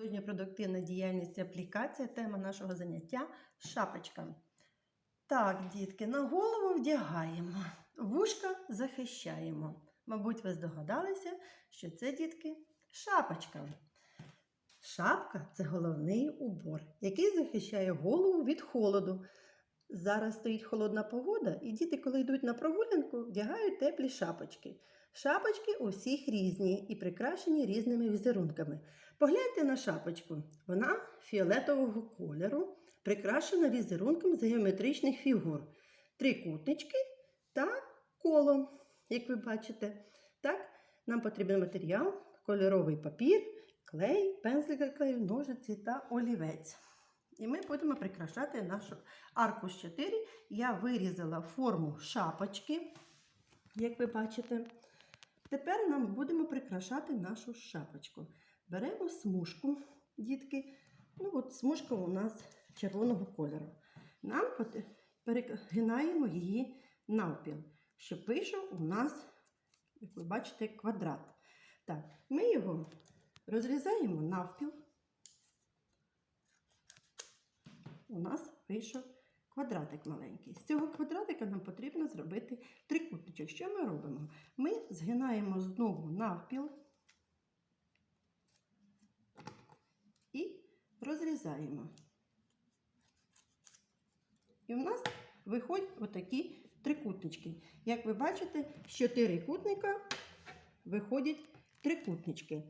Сьогодні продуктивна діяльність аплікація, тема нашого заняття шапочка. Так, дітки, на голову вдягаємо, вушка захищаємо. Мабуть, ви здогадалися, що це, дітки, шапочка. Шапка це головний убор, який захищає голову від холоду. Зараз стоїть холодна погода, і діти, коли йдуть на прогулянку, вдягають теплі шапочки. Шапочки у всіх різні і прикрашені різними візерунками. Погляньте на шапочку. Вона фіолетового кольору, прикрашена візерунком з геометричних фігур, трикутнички та коло, як ви бачите. Так, нам потрібен матеріал, кольоровий папір, клей, пензлик клею, ножиці та олівець. І ми будемо прикрашати нашу аркуш 4. Я вирізала форму шапочки, як ви бачите. Тепер нам будемо прикрашати нашу шапочку. Беремо смужку, дітки. Ну, от смужка у нас червоного кольору. Нам перегинаємо її навпіл, щоб вийшов у нас, як ви бачите, квадрат. Так, ми його розрізаємо навпіл. У нас вийшов квадратик маленький. З цього квадратика нам потрібно зробити трикутничок. Що ми робимо? Ми згинаємо знову навпіл і розрізаємо. І в нас виходять отакі трикутнички. Як ви бачите, з чотирикутника виходять трикутнички.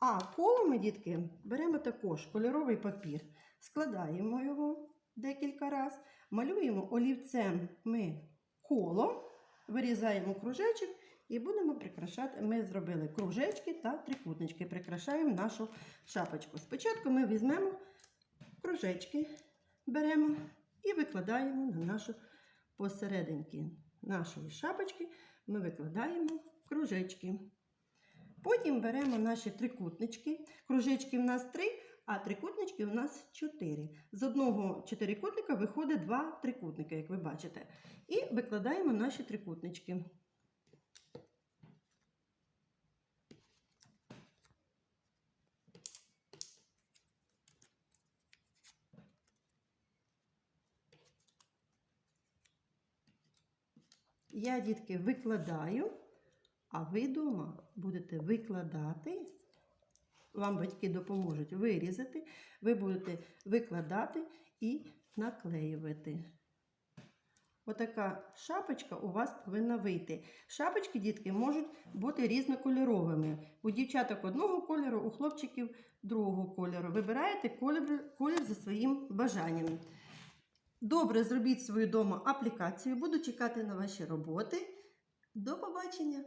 А коло ми, дітки, беремо також кольоровий папір, складаємо його декілька разів, малюємо олівцем ми коло, вирізаємо кружечок і будемо прикрашати. Ми зробили кружечки та трикутнички, прикрашаємо нашу шапочку. Спочатку ми візьмемо кружечки, беремо і викладаємо на нашу посерединки нашої шапочки, ми викладаємо кружечки. Потім беремо наші трикутнички. Кружечки в нас три, а трикутнички у нас чотири. З одного чотирикутника виходить два трикутника, як ви бачите. І викладаємо наші трикутнички. Я, дітки, викладаю, а ви вдома будете викладати. Вам батьки допоможуть вирізати, ви будете викладати і наклеювати. Отака шапочка у вас повинна вийти. Шапочки, дітки, можуть бути різнокольоровими. У дівчаток одного кольору, у хлопчиків другого кольору. Вибираєте колір, колір за своїм бажанням. Добре, зробіть свою дома аплікацію. Буду чекати на ваші роботи. До побачення!